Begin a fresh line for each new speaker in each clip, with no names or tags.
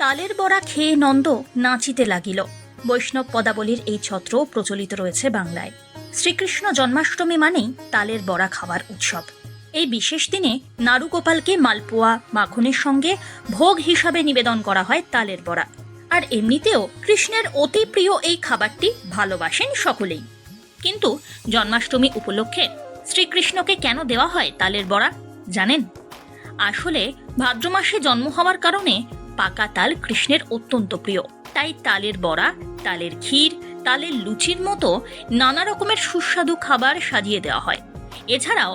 তালের বড়া খেয়ে নন্দ নাচিতে লাগিল। বৈষ্ণব পদাবলীর এই ছত্র প্রচলিত রয়েছে বাংলায়। শ্রীকৃষ্ণ জন্মাষ্টমী মানেই তালের বড়া খাওয়ার উৎসব। এই বিশেষ দিনে নারুগোপালকে মালপোয়া, মাখনের সঙ্গে ভোগ হিসাবে নিবেদন করা হয় তালের বড়া। আর এমনিতেও কৃষ্ণের অতি প্রিয় এই খাবারটি ভালোবাসেন সকলেই। কিন্তু জন্মাষ্টমী উপলক্ষে শ্রীকৃষ্ণকে কেন দেওয়া হয় তালের বড়া, জানেন? আসলে ভাদ্র মাসে জন্ম হওয়ার কারণে পাকা তাল কৃষ্ণের অত্যন্ত প্রিয়। তাই তালের বড়া, তালের ক্ষীর, তালের লুচির মতো নানা রকমের সুস্বাদু খাবার সাজিয়ে দেওয়া হয়। এছাড়াও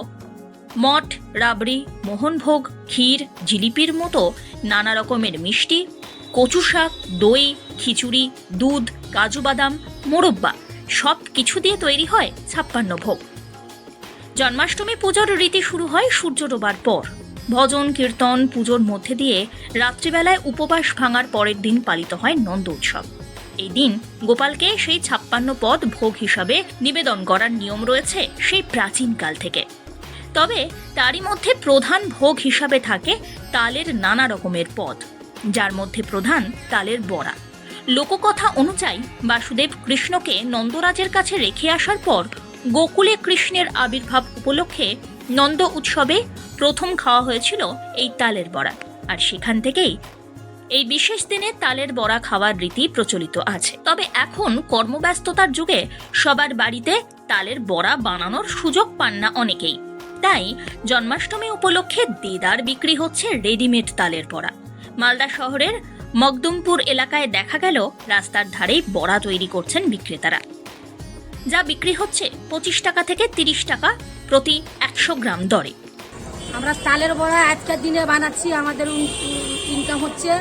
মঠ, রাবড়ি, মোহনভোগ, ক্ষীর, জিলিপির মতো নানা রকমের মিষ্টি, কচু শাক, দই, খিচুড়ি, দুধ, কাজু বাদাম, মোরব্বা সব কিছু দিয়ে তৈরি হয় ছাপ্পান্ন ভোগ। জন্মাষ্টমী পুজোর রীতি শুরু হয় সূর্য ডোবার পর। ভজন, কীর্তন, পুজোর মধ্যে দিয়ে রাত্রিবেলায় উপবাস ভাঙার পরের দিন পালিত হয় নন্দ উৎসব। এই দিন গোপালকে সেই ছাপ্পান্ন পদ ভোগ হিসাবে নিবেদন করার নিয়ম রয়েছে সেই প্রাচীনকাল থেকে। তবে তারই মধ্যে প্রধান ভোগ হিসাবে থাকে তালের নানা রকমের পদ, যার মধ্যে প্রধান তালের বড়া। লোককথা অনুযায়ী বাসুদেব কৃষ্ণকে নন্দরাজের কাছে রেখে আসার পর গোকুলে কৃষ্ণের আবির্ভাব উপলক্ষে নন্দ উৎসবে প্রথম খাওয়া হয়েছিল এই তালের বড়া। আর সেখান থেকেই এই বিশেষ দিনে তালের বড়া খাওয়ার রীতি প্রচলিত আছে। তবে এখন কর্মব্যস্ততার যুগে সবার বাড়িতে তালের বড়া বানানোর সুযোগ পান না অনেকেই। তাই জন্মাষ্টমী উপলক্ষে দেদার বিক্রি হচ্ছে রেডিমেড তালের বড়া। মালদা শহরের মকদুমপুর এলাকায় দেখা গেল রাস্তার ধারেই বড়া তৈরি করছেন বিক্রেতারা। যা বিক্রি হচ্ছে পঁচিশ টাকা থেকে তিরিশ টাকা প্রতি একশো গ্রাম দরে।
আমরা তালের বড়া আজকের দিনে বানাচ্ছি আমাদের ইনকাম হচ্ছে।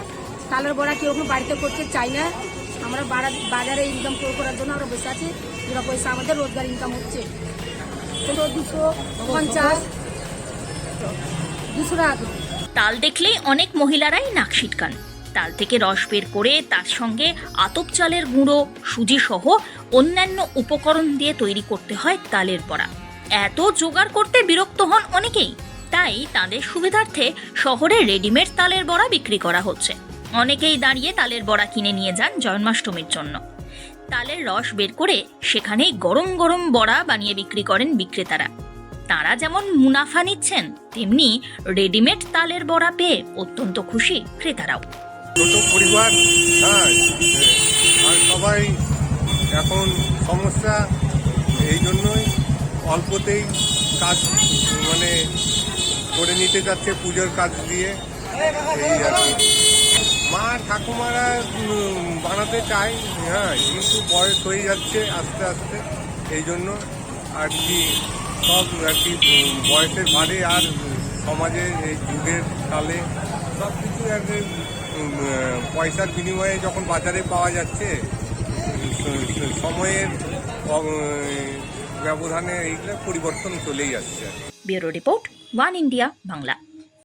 তালের বড়া কেউ বাড়িতে করতে চাই না। আমরা বাজারে ইনকাম করার জন্য আমরা বসে আছি। দুটো পয়সা আমাদের রোজগার ইনকাম হচ্ছে। দুশো পঞ্চাশ। দুশো টাকা
তাল দেখলেই অনেক মহিলারাই নাক সিটকান তাল থেকে রস বের করে তার সঙ্গে আতপ চালের গুঁড়ো সুজি সহ অন্যান্য উপকরণ দিয়ে তৈরি করতে হয় তালের বড়া। এত জোগাড় করতে বিরক্ত হন অনেকেই। তাই তাদের সুবিধার্থে শহরে রেডিমেড তালের বড়া বিক্রি করা হচ্ছে। অনেকেই দাঁড়িয়ে তালের বড়া কিনে নিয়ে যান জন্মাষ্টমীর জন্য। তালের রস বের করে সেখানেই গরম গরম বড়া বানিয়ে বিক্রি করেন বিক্রেতারা। তারা যেমন মুনাফা নিচ্ছেন, তেমনি রেডিমেড তালের বড়া পেয়ে অত্যন্ত খুশি ক্রেতারাও।
সবাই এখন সমস্যা, এই জন্যই অল্পতেই কাজ মানে করে নিতে যাচ্ছে পুজোর কাজ দিয়ে। এই আর কি। মা ঠাকুমারা বানাতে চায় হ্যাঁ কিন্তু বয়স হয়ে যাচ্ছে আস্তে আস্তে, এই জন্য আর কি সব আর কি বয়সের ভারে আর সমাজে এই যুগের কালে সব কিছু আর পয়সার বিনিময়ে যখন বাজারে পাওয়া যাচ্ছে সময়ের ব্যবধানে এইগুলো পরিবর্তন চলেই আসছে।
Bureau report one India Bangla.